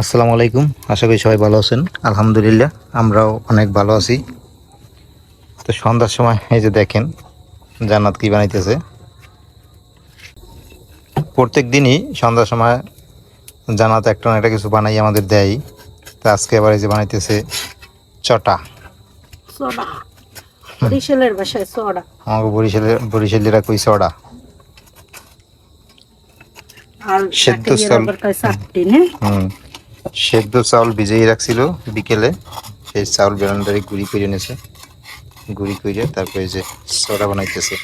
আসসালামু আলাইকুম। আশা করি সবাই ভালো আছেন। আলহামদুলিল্লাহ আমরাও অনেক ভালো আছি। তো সন্ধ্যার সময় এই যে দেখেন জান্নাত কি বানাইতেছে। প্রত্যেক দিনই সন্ধ্যার সময় জান্নাত একটা না একটা কিছু বানাই আমাদের দেয়। তা আজকে আবার এই যে বানাইতেছে চটা। সোডা বরিশালের ভাষায় সোডা আমাকে বরিশালের বরিশালীরা কই আর সেদ্ধ চাল। হুম। সেদ্ধ চাউল ভিজিয়ে রাখছিল বিকেলে। সেই চাউল বেলান্ডারে গুঁড়ি করে এনেছে গুঁড়ি করে তারপরে যে চড়া বানাইতেছে।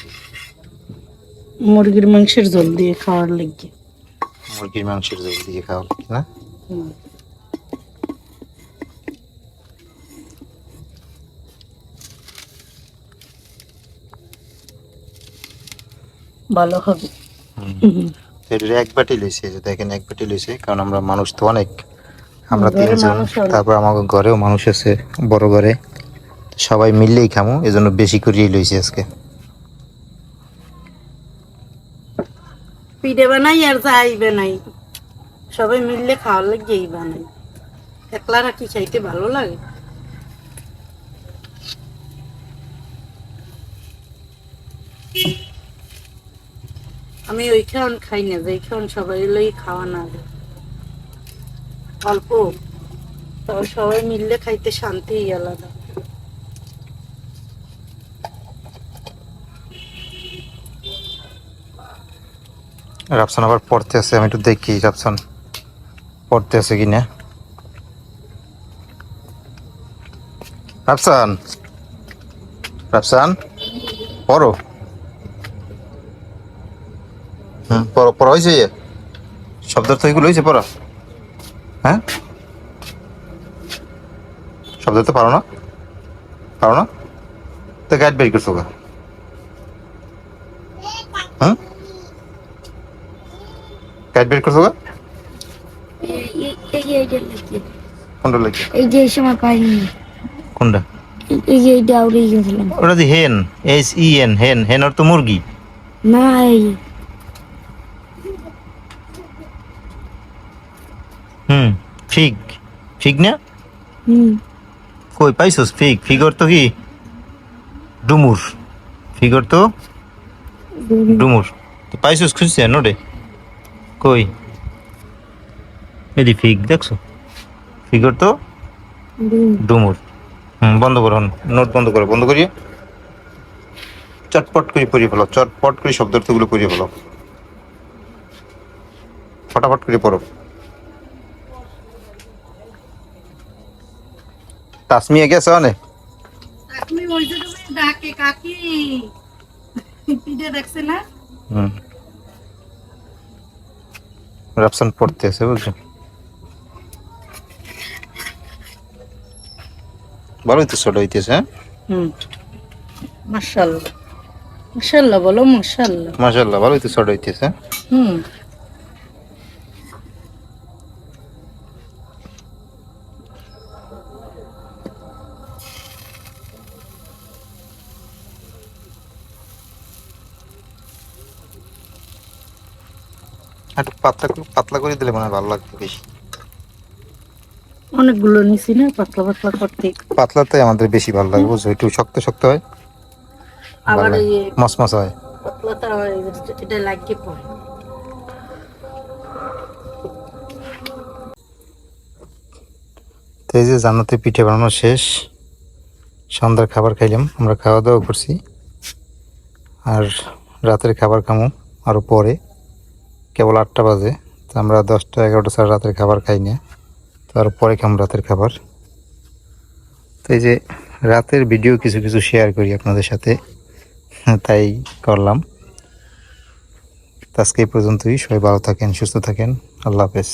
মুরগির মাংসের ঝোল দিয়ে খাওয়ার লাগে। মুরগির মাংসের ঝোল দিয়ে খাওয়া লাগে না? ভালো হবে। তো এটার এক বাটি লইছে দেখেন এক বাটি লইছে কারণ আমরা মানুষ তো অনেক। আমরা তিনজন তারপর আমার ঘরেও মানুষ আছে বড় ঘরে। সবাই মিললেই খামো এই জন্য বেশি করেই লইছি আজকে। পিঠে বানাই আর যাই বানাই। সবাই মিললে খাওয়ার লাগেই বানাই। একলা রাখি খাইতে ভালো লাগে। আমি ওই খাওয়ান খাই না যেই খাওয়ান সবাই লই খাওয়া না। যায়। অল্প। সবাই মিললে খাইতে শান্তি আলাদা। রাফসান আবার পড়তে আছে, আমি একটু দেখি রাফসান। পড়তে আছে কি না রাফসান! রাফসান, পড়ো। হুম, পড়ো, পড়া হয়েছে? শব্দ তো এগুলো হয়েছে পড়া। হ্যাঁ শব্দ তো পারো না পারো না তো গাইড বের করছ হুম গাইড বের করছ যে কোনটা লাগে এই যে সময় পাইনি কোনটা এই- যে এইটা উড়ে গেছিলাম ওটা দি হেন এস ই এন হেন হেন অর্থ মুরগি না এই হুম ফিগ। ফিগ না? কই পাইছস ফিগ? ফিগর তো কি? ডুমুর। ফিগর তো ডুমুর। তো পাইছস খুঁজছে নোটে কই? এদি ফিগ দেখছ? ফিগর তো ডুমুর। হুম বন্ধ করো নোট বন্ধ করো বন্ধ করিয়ে। চটপট করে পড়িয়ে ফেলো চটপট করে শব্দ অর্থগুলো পড়িয়ে ফেলো। ফটাফট করে পড়ো। তাসমিয়া গেছে অনেক আপনি ওই যে তুমি ডাকে কাকি। পিঠে দেখছে না? হুম। রাপসান পড়তে আছে বুঝছ? ভালোই তো ছোট হইতেছে হ্যাঁ? হুম। মাশাল্লাহ। মাশাল্লাহ বলো মাশাল্লাহ। মাশাল্লাহ ভালোই তো ছোট হইতেছে হুম। একটু পাতলা পাতলা করে দিলে মনে হয় ভালো লাগবে বেশি। অনেকগুলো নিছি না পাতলা পাতলা করতে। পাতলাতে আমাদের বেশি ভালো লাগে বুঝছ? একটু শক্ত শক্ত হয়। আবার। মসমস হয়। পাতলাটা এটা লাগিয়ে পড়ে। এই যে জান্নাতে পিঠে বানানো শেষ। সন্ধ্যার খাবার খাইলাম আমরা খাওয়া দাওয়া করছি। আর রাতের খাবার খামো আরও পরে। কেবল আটটা বাজে, তো আমরা দশটা, এগারোটা সাড়ে রাতের খাবার খাই না তারপরে খাম রাতের খাবার। তো এই যে রাতের ভিডিও কিছু কিছু শেয়ার করি আপনাদের সাথে তাই করলাম। আজকে এই পর্যন্তই, সবাই ভালো থাকেন, সুস্থ থাকেন, আল্লাহ হাফেজ।